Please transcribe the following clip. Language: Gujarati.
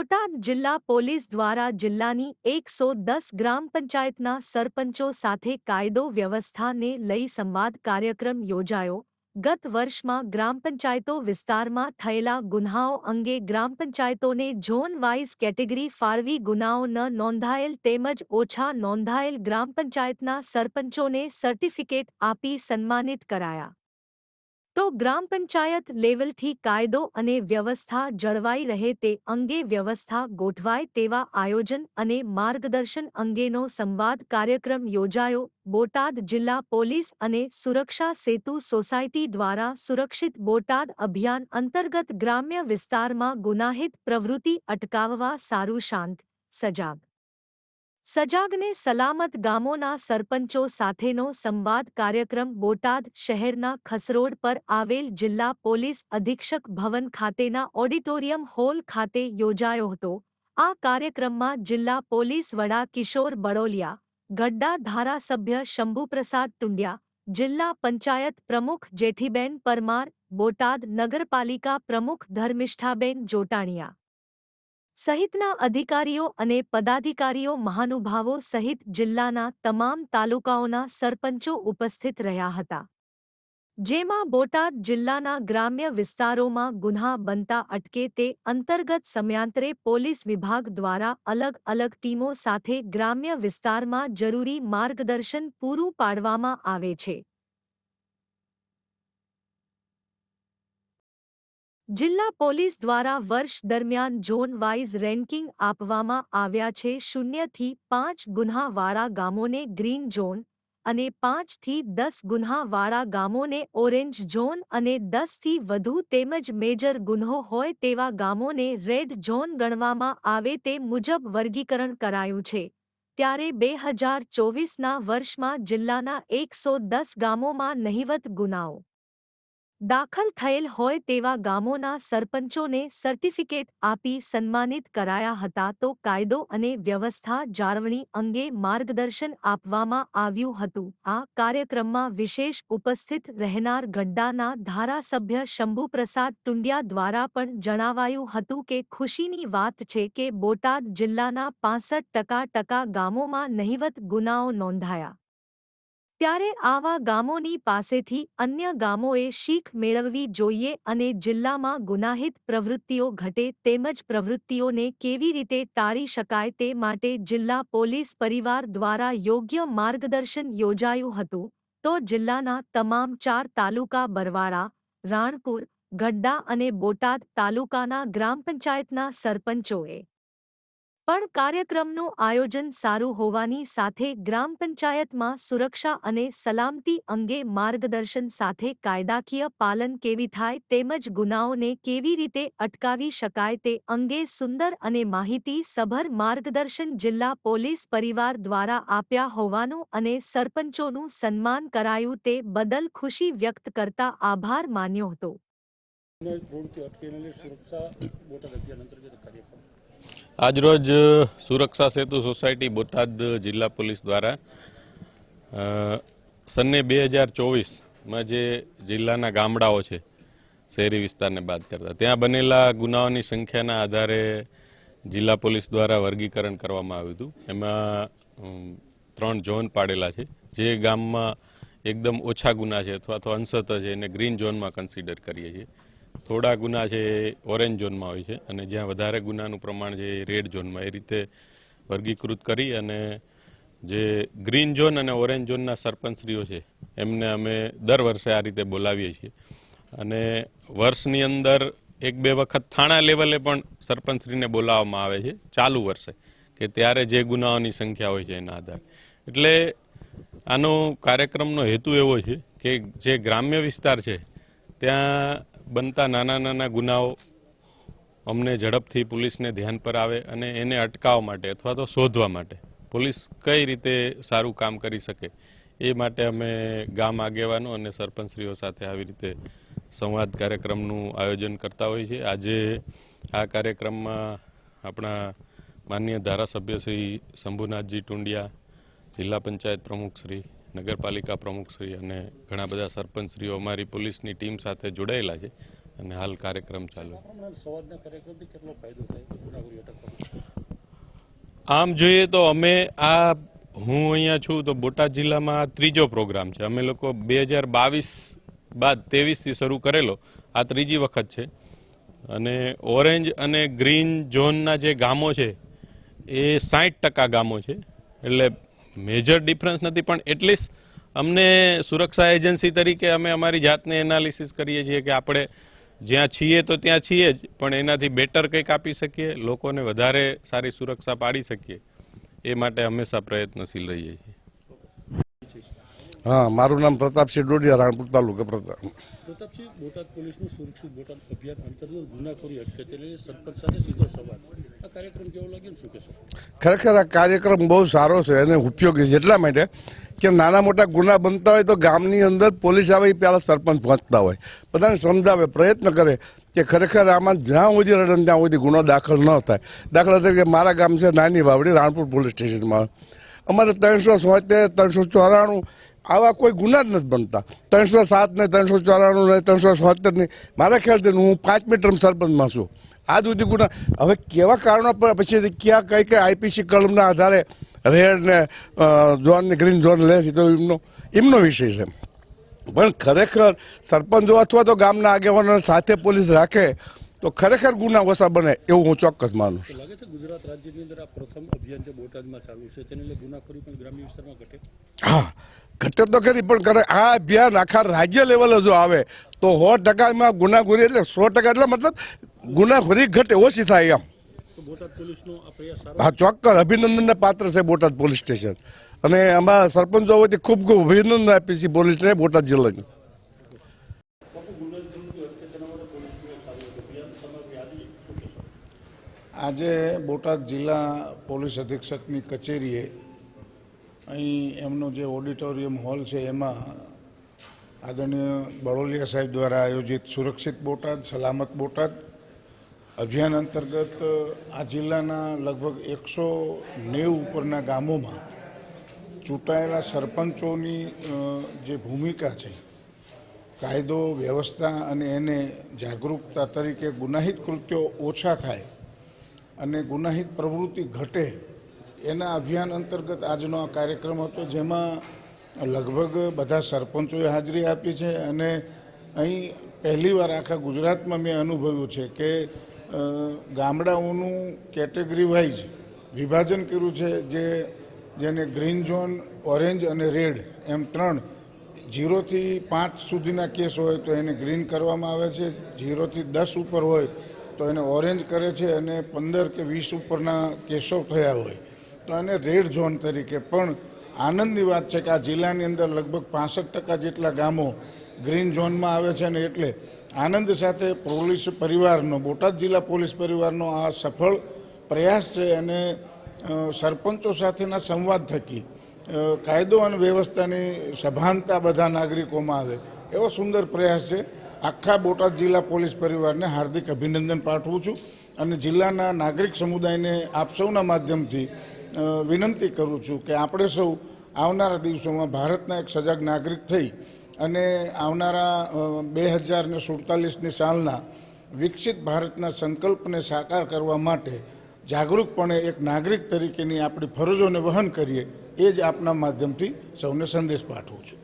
બોટાદ જિલ્લા પોલીસ દ્વારા જિલ્લાની એકસો દસ ગ્રામ પંચાયતના સરપંચો સાથે કાયદો વ્યવસ્થાને લઈ સંવાદ કાર્યક્રમ યોજાયો. ગત વર્ષમાં ગ્રામ પંચાયતો વિસ્તારમાં થયેલા ગુન્હાઓ અંગે ગ્રામ પંચાયતોને ઝોન વાઇઝ કેટેગરી ફાળવી ગુનાઓ ન નોંધાયેલ તેમજ ઓછા નોંધાયેલ ગ્રામ પંચાયતના સરપંચોને સર્ટિફિકેટ આપી સન્માનિત કરાયા. તો ગ્રામ પંચાયત લેવલથી કાયદો અને વ્યવસ્થા જળવાઈ રહે તે અંગે વ્યવસ્થા ગોઠવાય તેવા આયોજન અને માર્ગદર્શન અંગેનો સંવાદ કાર્યક્રમ યોજાયો. બોટાદ જિલ્લા પોલીસ અને સુરક્ષા સેતુ સોસાયટી દ્વારા સુરક્ષિત બોટાદ અભિયાન અંતર્ગત ગ્રામ્ય વિસ્તારમાં ગુનાહિત પ્રવૃત્તિ અટકાવવા સારું શાંત, સજાગ સજાગને સલામત ગામોના સરપંચો સાથેનો સંવાદ કાર્યક્રમ બોટાદ શહેરના ખસરોડ પર આવેલ જિલ્લા પોલીસ અધિક્ષક ભવન ખાતેના ઓડિટોરિયમ હોલ ખાતે યોજાયો હતો. આ કાર્યક્રમમાં જિલ્લા પોલીસ વડા કિશોર બડોલિયા, ગડ્ડા ધારાસભ્ય શંભુપ્રસાદ ટુંડિયા, જિલ્લા પંચાયત પ્રમુખ જેઠીબેન પરમાર, બોટાદ નગરપાલિકા પ્રમુખ ધર્મિષ્ઠાબેન જોટાણીયા. સહિતના અધિકારીઓ અને પદાધિકારીઓ મહાનુભાવો સહિત જિલ્લાના તમામ તાલુકાઓના સરપંચો ઉપસ્થિત રહ્યા હતા. જેમાં બોટાદ જિલ્લાના ગ્રામ્ય વિસ્તારોમાં ગુન્હા બનતા અટકે તે અંતર્ગત સમયાંતરે પોલીસ વિભાગ દ્વારા અલગ અલગ ટીમો સાથે ગ્રામ્ય વિસ્તારમાં જરૂરી માર્ગદર્શન પૂરું પાડવામાં આવે છે. જિલ્લા પોલીસ દ્વારા વર્ષ દરમિયાન ઝોન વાઇઝ રેન્કિંગ આપવામાં આવ્યા છે શૂન્યથી પાંચ ગુન્હાવાળા ગામોને ગ્રીન ઝોન અને પાંચથી દસ ગુન્હાવાળા ગામોને ઓરેન્જ ઝોન અને દસથી વધુ તેમજ મેજર ગુન્હો હોય તેવા ગામોને રેડ ઝોન ગણવામાં આવે તે મુજબ વર્ગીકરણ કરાયું છે. ત્યારે બે હજાર ચોવીસના વર્ષમાં જિલ્લાના એકસો દસ ગામોમાં નહિવત ગુનાઓ દાખલ થયેલ હોય તેવા ગામોના સરપંચોને સર્ટિફિકેટ આપી સન્માનિત કરાયા હતા તો કાયદો અને વ્યવસ્થા જાળવણી અંગે માર્ગદર્શન આપવામાં આવ્યું હતું. આ કાર્યક્રમમાં વિશેષ ઉપસ્થિત રહેનાર ગડ્ડાના ધારાસભ્ય શંભુપ્રસાદ ટુંડિયા દ્વારા પણ જણાવાયું હતું કે ખુશીની વાત છે કે બોટાદ જિલ્લાના પાસઠ ટકા ટકા ગામોમાં નહિવત ગુનાઓ નોંધાયા. ત્યારે આવા ગામોની પાસેથી અન્ય ગામોએ શીખ મેળવવી જોઈએ અને જિલ્લામાં ગુનાહિત પ્રવૃત્તિઓ ઘટે તેમજ પ્રવૃત્તિઓને કેવી રીતે ટાળી શકાય તે માટે જિલ્લા પોલીસ પરિવાર દ્વારા યોગ્ય માર્ગદર્શન યોજાયું હતું. તો જિલ્લાના તમામ ચાર તાલુકા બરવાળા, રાણપુર, ગડ્ડા અને બોટાદ તાલુકાના ગ્રામ પંચાયતના સરપંચોએ પણ કાર્યક્રમનું આયોજન સારું હોવાની સાથે ગ્રામ પંચાયતમાં સુરક્ષા અને સલામતી અંગે માર્ગદર્શન સાથે કાયદાકીય પાલન કેવી થાય તેમજ ગુનાઓને કેવી રીતે અટકાવી શકાય તે અંગે સુંદર અને માહિતી સભર માર્ગદર્શન જિલ્લા પોલીસ પરિવાર દ્વારા આપ્યા હોવાનું અને સરપંચોનું સન્માન કરાયું તે બદલ ખુશી વ્યક્ત કરતા આભાર માન્યો હતો. આજરોજ સુરક્ષા સેતુ સોસાયટી બોટાદ જિલ્લા પોલીસ દ્વારા સને બે હજાર ચોવીસમાં જે જિલ્લાના ગામડાઓ છે, શહેરી વિસ્તારને બાદ કરતા, ત્યાં બનેલા ગુનાઓની સંખ્યાના આધારે જિલ્લા પોલીસ દ્વારા વર્ગીકરણ કરવામાં આવ્યું હતું. એમાં ત્રણ ઝોન પાડેલા છે, જે ગામમાં એકદમ ઓછા ગુના છે અથવા તો અંશત છે એને ગ્રીન ઝોનમાં કન્સિડર કરીએ છીએ. થોડા ગુના છે એ ઓરેન્જ ઝોનમાં હોય છે અને જ્યાં વધારે ગુનાનું પ્રમાણ છે એ રેડ ઝોનમાં. એ રીતે વર્ગીકૃત કરી અને જે ગ્રીન ઝોન અને ઓરેન્જ ઝોનના સરપંચશ્રીઓ છે, એમને અમે દર વર્ષે આ રીતે બોલાવીએ છીએ. અને વર્ષની અંદર એક બે વખત થાણા લેવલે પણ સરપંચશ્રીને બોલાવવામાં આવે છે, ચાલુ વર્ષે, કે ત્યારે જે ગુનાઓની સંખ્યા હોય છે એના આધારે. એટલે આનો કાર્યક્રમનો હેતુ એવો છે કે જે ગ્રામ્ય વિસ્તાર છે, ત્યાં બનતા નાના નાના ગુનાઓ અમને ઝડપથી પોલીસને ધ્યાન પર આવે અને એને અટકાવવા માટે અથવા તો શોધવા માટે પોલીસ કઈ રીતે સારું કામ કરી શકે એ માટે અમે ગામ આગેવાનો અને સરપંચશ્રીઓ સાથે આવી રીતે સંવાદ કાર્યક્રમનું આયોજન કરતા હોઈએ છીએ. આજે આ કાર્યક્રમમાં આપણા માનનીય ધારાસભ્ય શ્રી શંભુનાથજી ટુંડિયા, જિલ્લા પંચાયત પ્રમુખશ્રી નગરપાલિકા પ્રમુખશ્રી અને ઘણા બધા સરપંચશ્રીઓ અમારી પોલીસની ટીમ સાથે જોડાયેલા છે અને હાલ કાર્યક્રમ ચાલુ આમ જોઈએ તો અમે આ હું અહીંયા છું તો બોટાદ જિલ્લામાં આ ત્રીજો પ્રોગ્રામ છે. અમે લોકો બે હજાર બાવીસ બાદ ત્રેવીસથી શરૂ કરેલો. આ ત્રીજી વખત છે. અને ઓરેન્જ અને ગ્રીન ઝોનના જે ગામો છે એ સાઠ ટકા ગામો છે. એટલે મેજર ડિફરન્સ નથી પણ એટલીસ્ટ અમને સુરક્ષા એજન્સી તરીકે અમે અમારી જાતને એનાલિસિસ કરીએ છીએ કે આપણે જ્યાં છીએ તો ત્યાં છીએ જ પણ એનાથી બેટર કંઈક આપી શકીએ લોકોને વધારે સારી સુરક્ષા પાડી શકીએ. એ માટે હંમેશા પ્રયત્નશીલ રહીએ છીએ. હા મારું નામ પ્રતાપસિંહ ડોડિયા રાણપુર તાલુકા પ્રતાપ પ્રતાપસિંહ બોટાદ પોલીસનું સુરક્ષિત બોટાદ અભિયાન અંતર્ગત ગુનાખોરી અટકે સરપંચ સાથે સીધો સંવાદ. ખરેખર આ કાર્યક્રમ બહુ સારો છે અને ઉપયોગી છે. એટલા માટે કે નાના મોટા ગુના બનતા હોય તો ગામની અંદર પોલીસ આવે એ પહેલાં સરપંચ પહોંચતા હોય. બધાને સમજાવે, પ્રયત્ન કરે કે ખરેખર આમાં જ્યાં સુધી રડન ત્યાં સુધી ગુનો દાખલ ન થાય. દાખલા તરીકે મારા ગામ છે નાની વાવડી, રાણપુર પોલીસ સ્ટેશનમાં. અમારે ત્રણસો સોતેર, ત્રણસો ચોરાણું આવા કોઈ ગુના જ નથી બનતા. ત્રણસો સાત ને ત્રણસો ચોરાણું ને ત્રણસો છોતેર ને મારા ખ્યાલથી હું પાંચમી ટર્મ સરપંચમાં છું. આ સુધી ગુના હવે કેવા કારણો પર પછી ક્યાં કઈ કઈ આઈપીસી કલમના આધારે રેડ ને ઝોન ને ગ્રીન ઝોન લે છે તો એમનો એમનો વિષય છે. પણ ખરેખર સરપંચો અથવા તો ગામના આગેવાનો સાથે પોલીસ રાખે તો ખરેખર ગુના ઓછા બને એવું હું ચોક્કસ માનું છું. લાગે છે ગુજરાત રાજ્યની અંદર આ પ્રથમ અભિયાન જે બોટાદમાં ચાલુ છે તેને લઈને ગુનાખોરી પણ ગ્રામ્ય વિસ્તારમાં ઘટે? હા. ઘટે તો ખરી પણ કરે આ અભિયાન આખા રાજ્ય લેવલે જો આવે તો સો ટકામાં ગુનાખોરી એટલે સો ટકા એટલે મતલબ ગુનાખોરી ઘટે ઓછી થાય એમ. હા ચોક્કસ. અભિનંદનને પાત્ર છે બોટાદ પોલીસ સ્ટેશન. અને આમાં સરપંચો વતી ખૂબ ખૂબ અભિનંદન આપી છે સ્ટેશન બોટાદ જિલ્લાની. આજે બોટાદ જિલ્લા પોલીસ અધિક્ષકની કચેરીએ અહીં એમનો જે ઓડિટોરિયમ હોલ છે, એમાં આદરણીય બળોલિયા સાહેબ દ્વારા આયોજિત સુરક્ષિત બોટાદ, સલામત બોટાદ અભિયાન અંતર્ગત આ જિલ્લાના લગભગ એકસો નેવું ઉપરના ગામોમાં ચૂંટાયેલા સરપંચોની જે ભૂમિકા છે, કાયદો, વ્યવસ્થા અને એને જાગૃતતા તરીકે ગુનાહિત કૃત્યો ઓછા થાય અને ગુનાહિત પ્રવૃત્તિ ઘટે એના અભિયાન અંતર્ગત આજનો આ કાર્યક્રમ હતો, જેમાં લગભગ બધા સરપંચોએ હાજરી આપી છે અને અહીં પહેલીવાર આખા ગુજરાતમાં મેં અનુભવ્યું છે કે ગામડાઓનું કેટેગરી વાઇઝ વિભાજન કર્યું છે, જે, જેને ગ્રીન ઝોન, ઓરેન્જ અને રેડ એમ ત્રણ જીરોથી પાંચ સુધીના કેસ હોય તો એને ગ્રીન કરવામાં આવે છે જીરોથી દસ ઉપર હોય તો એને ઓરેન્જ કરે છે અને પંદર કે વીસ ઉપરના કેસો થયા હોય. એને રેડ ઝોન તરીકે. પણ આનંદની વાત છે કે આ જિલ્લાની અંદર લગભગ પાસઠ ટકા જેટલા ગામો ગ્રીન ઝોનમાં આવે છે અને એટલે આનંદ સાથે પોલીસ પરિવારનો, બોટાદ જિલ્લા પોલીસ પરિવારનો આ સફળ પ્રયાસ છે અને સરપંચો સાથેના સંવાદ થકી કાયદો અને વ્યવસ્થાની સભાનતા બધા નાગરિકોમાં આવે. એવો સુંદર પ્રયાસ છે. આખા બોટાદ જિલ્લા પોલીસ પરિવારને હાર્દિક અભિનંદન પાઠવું છું અને જિલ્લાના નાગરિક સમુદાયને આપ સૌના માધ્યમથી વિનંતી કરું છું કે આપણે સૌ આવનારા દિવસોમાં ભારતના એક સજાગ નાગરિક થઈ અને આવનારા બે હજાર ને સુડતાલીસની સાલના વિકસિત ભારતના સંકલ્પને સાકાર કરવા માટે જાગૃતપણે એક નાગરિક તરીકેની આપણી ફરજોને વહન કરીએ એ જ આપના માધ્યમથી સૌને સંદેશ પાઠવું છું.